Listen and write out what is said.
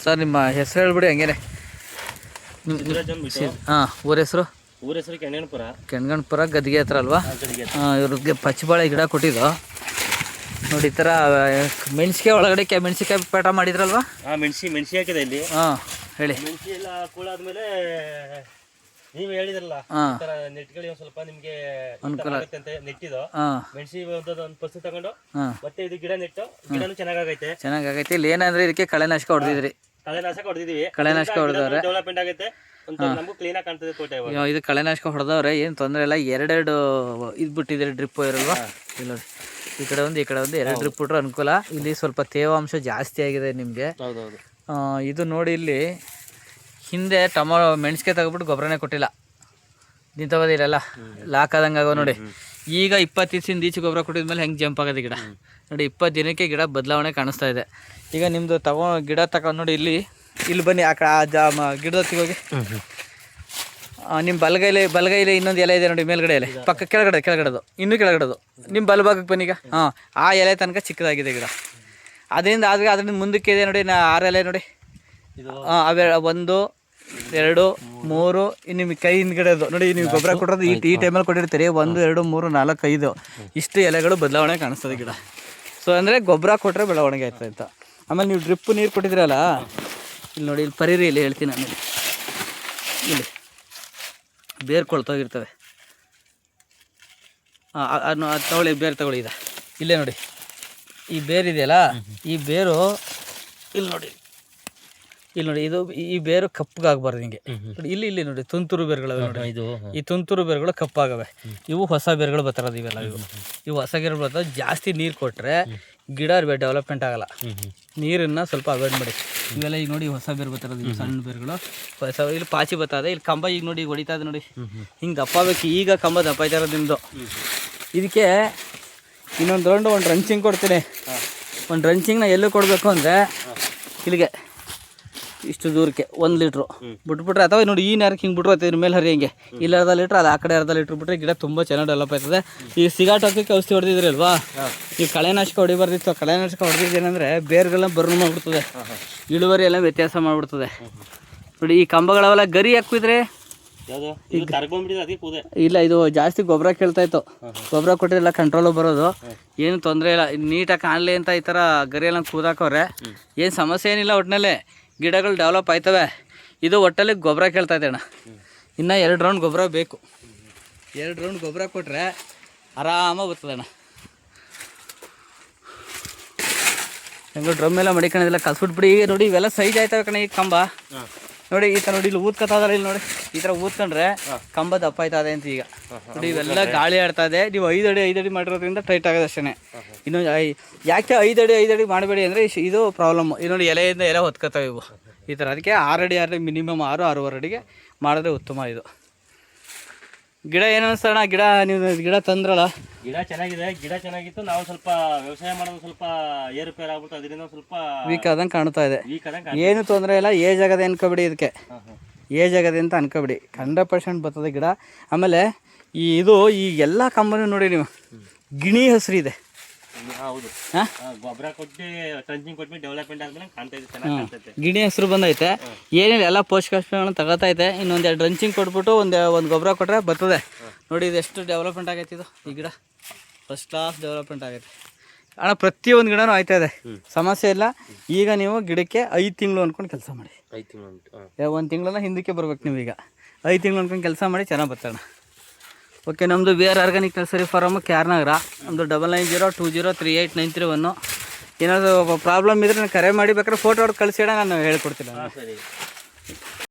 Sir ನಿಮ್ಮ ಹೆಸರು ಹೇಳ್ಬಿಡಿ ಹಂಗೇನೆ. ಹಾಂ ಊರ ಹೆಸರು? ಊರ ಹೆಸರು ಕೆಣ್ಣಪುರ ಕೆಣ್ಗಣ್ಪುರ ಗದ್ಗೆ ಹತ್ರ ಅಲ್ವಾ? ಹಾಂ ಇವ್ರಿಗೆ ಪಚ್ಚಬಾಳೆ ಗಿಡ ಕೊಟ್ಟಿದ್ದು. ನೋಡಿ ಈ ಥರ ಮೆಣಸಿಕಾಯಿ ಒಳಗಡೆ ಕೆ ಮೆಣಸಿಕಾಯಿ ಪೇಟ ಮಾಡಿದ್ರಲ್ವಾ? ಆ ಮೆಣಸಿ ಮೆಣಸಿ ಹಾಕಿದೆ ಇಲ್ಲಿ. ಹಾಂ ಹೇಳಿ. ಮೆಣಸಿ ಎಲ್ಲ ಕೂಳಾದ್ಮೇಲೆ ನೀವು ಹೇಳಿದ್ರಲ್ಲ ಈ ತರ ನೆಟ್ಗಳು ಒಂದ್ ಸ್ವಲ್ಪ ನಿಮ್ಗೆ ಈ ತರ ಆಗುತ್ತೆ ಅಂತ ನೆಟ್ಟಿದ್ದು. ಮೆಣಸಿ ಒಂದು ಪಸು ತಗೊಂಡು ಮತ್ತೆ ಇದು ಗಿಡ ನೆಟ್ಟು ಗಿಡನು ಚೆನ್ನಾಗೈತೆ ಚೆನ್ನಾಗೈತೆ ಇಲ್ಲಿ ಏನಂದ್ರೆ ಇದಕ್ಕೆ ಕಳೆನಾಶಕ ಹೊಡೆದಿದ್ರಿ. ಕಳೆನಾಶಕ ಹೊಡೆದಿದೀವಿ. ಕಳೆನಾಶಕ ಹೊಡೆದವ್ರೆ. ಡೆವಲಪ್ಮೆಂಟ್ ಆಗುತ್ತೆ. ನಮಗೂ ಕ್ಲೀನ್ ಆಗಿ ಕಾಣ್ತದೆ ತೋಟ ಇವಾಗ. ಇದು ಕಳೆನಾಶಕ ಹೊಡೆದವ್ರೆ. ಏನು ತೊಂದರೆ ಇಲ್ಲ. ಎರಡೆರಡು ಇದ್ ಬಿಟ್ಟಿದ್ದೀರಿ ಡ್ರಿಪ್ ಇರಲ್ವಾ? ಇಲ್ಲ ಈ ಕಡೆ ಒಂದು ಈ ಕಡೆ ಒಂದು. ಎರಡು ಡ್ರಿಪ್ ಬಿಟ್ರೆ ಅನುಕೂಲ. ಇಲ್ಲಿ ಸ್ವಲ್ಪ ತೇವಾಂಶ ಜಾಸ್ತಿ ಆಗಿದೆ ನಿಮಗೆ. ಇದು ನೋಡಿ ಇಲ್ಲಿ ಹಿಂದೆ ಟೊಮೊ ಮೆಣಸಿಗೆ ತಗೊಬಿಟ್ಟು ಗೊಬ್ಬರನೇ ಕೊಟ್ಟಿಲ್ಲ. ನಿಂತೋಗೋದಿಲ್ಲ ಲಾಕ್ ಆದಂಗೆ ಆಗೋ ನೋಡಿ. ಈಗ ಇಪ್ಪತ್ತು ದಿವಸದಿಂದ ಈಚೆ ಗೊಬ್ಬರ ಕೊಟ್ಟಿದ್ಮೇಲೆ ಹೆಂಗೆ ಜಂಪ್ ಆಗೋದು ಗಿಡ? ನೋಡಿ ಇಪ್ಪತ್ತು ದಿನಕ್ಕೆ ಗಿಡ ಬದಲಾವಣೆ ಕಾಣಿಸ್ತಾ ಇದೆ. ಈಗ ನಿಮ್ಮದು ತಗೋ ಗಿಡ ತಗೊಂಡು ನೋಡಿ ಇಲ್ಲಿ. ಇಲ್ಲಿ ಬನ್ನಿ ಆ ಕಡೆ ಆ ಜಾ ಮ- ಗಿಡದ ಹೊತ್ತಿಗೆ ಹೋಗಿ ನಿಮ್ಮ ಬಲಗೈಲಿ ಬಲಗೈಲಿ ಇನ್ನೊಂದು ಎಲೆ ಇದೆ ನೋಡಿ ಮೇಲ್ಗಡೆ ಎಲೆ. ಪಕ್ಕ ಕೆಳಗಡೆ ಕೆಳಗಡೆದು. ಇನ್ನೂ ಕೆಳಗಡೆದು. ನಿಮ್ಮ ಬಲಭಾಗಕ್ಕೆ ಬನ್ನಿ ಈಗ. ಹಾಂ ಆ ಎಲೆ ತನಕ ಚಿಕ್ಕದಾಗಿದೆ ಗಿಡ. ಅದರಿಂದ ಆದ್ರೆ ಅದರಿಂದ ಮುಂದಕ್ಕೆ ಇದೆ ನೋಡಿ ನಾ ಆರು ಎಲೆ ನೋಡಿ. ಹಾಂ ಅವೇ ಒಂದು ಎರಡು ಮೂರು ಇನ್ನು ನಿಮಗೆ ಕೈ ಹಿಂದ್ಗಡೆದು. ನೋಡಿ ನೀವು ಗೊಬ್ಬರ ಕೊಟ್ಟಿರೋದು ಈ ಈ ಟೈಮಲ್ಲಿ ಕೊಟ್ಟಿರ್ತೀರಿ. ಒಂದು ಎರಡು ಮೂರು ನಾಲ್ಕು ಐದು. ಇಷ್ಟು ಎಲೆಗಳು ಬದಲಾವಣೆ ಕಾಣಿಸ್ತದೆ ಗಿಡ. ಸೊ ಅಂದರೆ ಗೊಬ್ಬರ ಕೊಟ್ಟರೆ ಬೆಳವಣಿಗೆ ಆಯ್ತದೆ ಅಂತ. ಆಮೇಲೆ ನೀವು ಡ್ರಿಪ್ ನೀರು ಕೊಟ್ಟಿದ್ದೀರಲ್ಲ? ಇಲ್ಲಿ ನೋಡಿ ಇಲ್ಲಿ ಪರಿರಿ ಇಲ್ಲಿ ಹೇಳ್ತೀನಿ ಆಮೇಲೆ. ಇಲ್ಲಿ. ಬೇರು ಕೊಳ್ತೋಗಿರ್ತವೆ ಹಾಂ ತಗೊಳ್ಳಿ ಬೇರು ತಗೊಳ್ಳಿ ಇದೆ ಇಲ್ಲೇ ನೋಡಿ. ಈ ಬೇರಿದೆಯಲ್ಲ ಈ ಬೇರು ಇಲ್ಲಿ ನೋಡಿ. ಇಲ್ಲಿ ನೋಡಿ ಇದು ಈ ಬೇರು ಕಪ್ಪಗಾಗಬಾರ್ದು ಹಿಂಗೆ. ನೋಡಿ ಇಲ್ಲಿ ಇಲ್ಲಿ ನೋಡಿ ತುಂತುರು ಬೇರುಗಳು ನೋಡಿ. ಇದು ಈ ತುಂತುರು ಬೇರುಗಳು ಕಪ್ಪಾಗವೆ. ಇವು ಹೊಸ ಬೇರುಗಳು ಬರ್ತಾರದು ಇವೆಲ್ಲ ಇವು. ಇವು ಹೊಸ ಗಿಡ ಬರ್ತವೆ. ಜಾಸ್ತಿ ನೀರು ಕೊಟ್ಟರೆ ಗಿಡ ಡೆವಲಪ್ಮೆಂಟ್ ಆಗಲ್ಲ. ನೀರನ್ನು ಸ್ವಲ್ಪ ಅವಾಯ್ಡ್ ಮಾಡಿ. ಇವೆಲ್ಲ ಈಗ ನೋಡಿ ಹೊಸ ಬೇರು ಬರ್ತಾರದು ಇವು ಸಣ್ಣ ಬೇರುಗಳು. ಹೊಸ ಇಲ್ಲಿ ಪಾಚಿ ಬರ್ತದೆ. ಇಲ್ಲಿ ಕಂಬ ಈಗ ನೋಡಿ ಈಗ ಹೊಡಿತಾ ಇದೆ ನೋಡಿ. ಹಿಂಗೆ ದಪ್ಪ ಬೇಕು ಈಗ ಕಂಬ ದಪ್ಪ ಇರೋದು ನಿಮ್ಮದು ಇದಕ್ಕೆ ಇನ್ನೊಂದು ರೌಂಡ್ ಒಂದು ರಂಚಿಂಗ್ ಕೊಡ್ತೀನಿ. ಒಂದು ರಂಚಿಂಗ್ನ ಎಲ್ಲೂ ಕೊಡಬೇಕು ಅಂದರೆ ಇಲ್ಲಿಗೆ. ಇಷ್ಟು ದೂರಕ್ಕೆ ಒಂದು ಲೀಟ್ರು. ಬಿಟ್ಬಿಟ್ರೆ ಅಥವಾ ನೋಡಿ ಈ ನೇರಕ್ಕೆ ಹಿಂಗೆ ಬಿಟ್ರೆ ಇದ್ರ ಮೇಲೆ ಹರಿಯಂಗೆ. ಇಲ್ಲಿ ಅರ್ಧ ಲೀಟ್ರ್ ಅದು ಆ ಕಡೆ ಅರ್ಧ ಲೀಟ್ರ್ ಬಿಟ್ರೆ ಗಿಡ ತುಂಬ ಚೆನ್ನಾಗಿ ಡೆವಲಪ್ ಆಯ್ತದೆ. ಈಗ ಸಿಗಾಟೋಕಕ್ಕೆ ಔಷಧಿ ಹೊಡೆದಿದ್ರಿ ಅಲ್ವಾ? ಈ ಕಳೆನಾಶಕ ಹೊಡಿಬಾರ್ದಿತ್ತು. ಕಳೆನಾಶಕ ಹೊಡೆದಿದ್ದೇನೆಂದರೆ ಬೇರ್ಗಳನ್ನ ಬರ್ನ್ ಮಾಡಿಬಿಡ್ತದೆ. ಇಳುವರಿ ಎಲ್ಲ ವ್ಯತ್ಯಾಸ ಮಾಡಿಬಿಡ್ತದೆ. ನೋಡಿ ಈ ಕಂಬಗಳವೆಲ್ಲ ಗರಿ ಹಾಕಿದ್ರೆ ಇಲ್ಲ ಇದು ಜಾಸ್ತಿ ಗೊಬ್ಬರ ಕೇಳ್ತಾ ಇತ್ತು. ಗೊಬ್ಬರ ಕೊಟ್ಟಿರಲ್ಲ ಕಂಟ್ರೋಲ್ ಬರೋದು. ಏನು ತೊಂದರೆ ಇಲ್ಲ. ನೀಟಾಗಿ ಕಾಣಲಿ ಅಂತ ಈ ಥರ ಗರಿಯೆಲ್ಲ ಕೂದಾಕವ್ರೆ ಏನು ಸಮಸ್ಯೆ ಏನಿಲ್ಲ ಒಟ್ಟಿನಲ್ಲಿ ಗಿಡಗಳು ಡೆವಲಪ್ ಆಯ್ತವೆ. ಇದು ಒಟ್ಟಲ್ಲಿ ಗೊಬ್ಬರ ಕೇಳ್ತಾ ಅಣ್ಣ ಇನ್ನು ಎರಡು ರೌಂಡ್ ಗೊಬ್ಬರ ಬೇಕು. ಎರಡು ರೌಂಡ್ ಗೊಬ್ಬರ ಕೊಟ್ಟರೆ ಆರಾಮಾಗಿ ಬರ್ತದೆ ಅಣ್ಣ. ಹೆಂಗೋ ಡ್ರಮ್ ಎಲ್ಲ ಮಡಿಕೊಂಡಿಲ್ಲ ಕಲ್ಸ್ಬಿಟ್ಬಿಡಿ. ಈಗ ನೋಡಿ ಇವೆಲ್ಲ ಸೈಜ್ ಆಯ್ತವೆ ಕಣ ಈ ಕಂಬ. ನೋಡಿ ಈ ಥರ ನೋಡಿ ಇಲ್ಲಿ ಊದ್ಕೊತಾದಲ್ಲ ಇಲ್ಲಿ ನೋಡಿ. ಈ ತರ ಊದ್ಕೊಂಡ್ರೆ ಕಂಬ ದಪ್ಪ ಆಯ್ತದೆ ಅಂತ ಈಗ. ನೋಡಿ ಇವೆಲ್ಲ ಗಾಳಿ ಆಡ್ತಾ ಇದೆ. ನೀವು ಐದು ಅಡಿ ಐದು ಅಡಿ ಮಾಡಿರೋದ್ರಿಂದ ಟೈಟ್ ಆಗೋದು ಅಷ್ಟೇ ಇನ್ನು ಐ- ಯಾಕೆ ಐದು ಅಡಿ ಐದು ಅಡಿ ಮಾಡಬೇಡಿ ಅಂದರೆ ಇದು ಪ್ರಾಬ್ಲಮ್ ಇದು ನೋಡಿ ಎಲೆಯಿಂದ ಎಲೆ ಹೊತ್ಕೋತಾವೆ ಇವು. ಈ ಥರ ಅದಕ್ಕೆ ಆರು ಅಡಿ ಆರು ಮಿನಿಮಮ್ ಆರು ಆರೂವರೆ ಅಡಿಗೆ ಮಾಡಿದ್ರೆ ಉತ್ತಮ ಇದು. ಗಿಡ ಏನು ಗಿಡ ನೀವು ಗಿಡ ತಂದ್ರಲ್ಲ? ಗಿಡ ಚೆನ್ನಾಗಿದೆ ಗಿಡ ಚೆನ್ನಾಗಿತ್ತು. ನಾವು ಸ್ವಲ್ಪ ವ್ಯವಸಾಯ ಮಾಡೋದು ಸ್ವಲ್ಪ ಏರುಪೇರು ಆಗ್ಬಿಟ್ಟು ಅದರಿಂದ ಸ್ವಲ್ಪ ವೀಕ್ ಆದಂಗೆ ಕಾಣ್ತಾ ಇದೆ. ವೀಕ್ ಆದಂಗೆ ಏನು ತೊಂದರೆ ಇಲ್ಲ ಏಜ್ ಆಗದೆ ಅನ್ಕೋಬಿಡಿ ಇದಕ್ಕೆ ಏಜ್ ಆಗದೆ ಅಂತ ಅನ್ಕೋಬಿಡಿ. ಹಂಡ್ರೆಡ್ ಪರ್ಸೆಂಟ್ ಬರ್ತದೆ ಗಿಡ. ಆಮೇಲೆ ಈ ಇದು ಈ ಎಲ್ಲ ಕಂಬನೂ ನೋಡಿ ನೀವು. ಗಿಣಿ ಹಸಿರು ಇದೆ. ಹೌದು. ಗೊಬ್ಬರ ಕೊಟ್ಟು ಟ್ರಂಚಿಂಗ್ ಕೊಟ್ಬಿಟ್ಟು ಡೆವಲಪ್ಮೆಂಟ್ ಆದ್ಮೇಲೆ ಕಾಣ್ತಾ ಇದೆ ಚೆನ್ನಾಗಿ ಕಾಣ್ತೈತೆ ಗಿಣಿ ಹಸಿರು ಬಂದೈತೆ. ಏನಿಲ್ಲ ಎಲ್ಲ ಪೋಷಕಾಂಶಗಳನ್ನು ತಗೋತಾ ಇದೆ. ಎರಡು ಡ್ರಂಚಿಂಗ್ ಕೊಟ್ಬಿಟ್ಟು ಒಂದು ಒಂದು ಗೊಬ್ಬರ ಕೊಟ್ಟರೆ ಬರ್ತದೆ. ನೋಡಿ ಇದು ಎಷ್ಟು ಡೆವಲಪ್ಮೆಂಟ್ ಆಗೈತಿ ಇದು ಈ ಗಿಡ. ಫಸ್ಟ್ ಕ್ಲಾಸ್ ಡೆವಲಪ್ಮೆಂಟ್ ಆಗೈತೆ. ಅಣ್ಣ ಪ್ರತಿಯೊಂದು ಗಿಡನೂ ಆಯ್ತಾ ಇದೆ? ಸಮಸ್ಯೆ ಇಲ್ಲ. ಈಗ ನೀವು ಗಿಡಕ್ಕೆ ಐದು ತಿಂಗಳು ಅನ್ಕೊಂಡು ಕೆಲಸ ಮಾಡಿ. ಐದು ತಿಂಗಳು ಒಂದು ತಿಂಗಳನ್ನ ಹಿಂದಕ್ಕೆ ಬರ್ಬೇಕು ನೀವೀಗ. ಐದು ತಿಂಗಳು ಅನ್ಕೊಂಡು ಕೆಲಸ ಮಾಡಿ ಚೆನ್ನಾಗಿ ಬರ್ತಾಣ ಓಕೆ ನಮ್ಮದು B R organic nursery farm ಕ್ಯಾರ್ನಗರ ನಮ್ಮದು double nine zero two zero three eight nine three one ಏನಾದರೂ ಪ್ರಾಬ್ಲಮ್ ಇದ್ರೆ ನಾನು ಕರೆ ಮಾಡಿ ಬೇಕಾದ್ರೆ ಫೋಟೋ ಹೊಡೆದು ಕಳಿಸಿಡ ನಾನು ಹೇಳ್ಕೊಡ್ತೀನಿ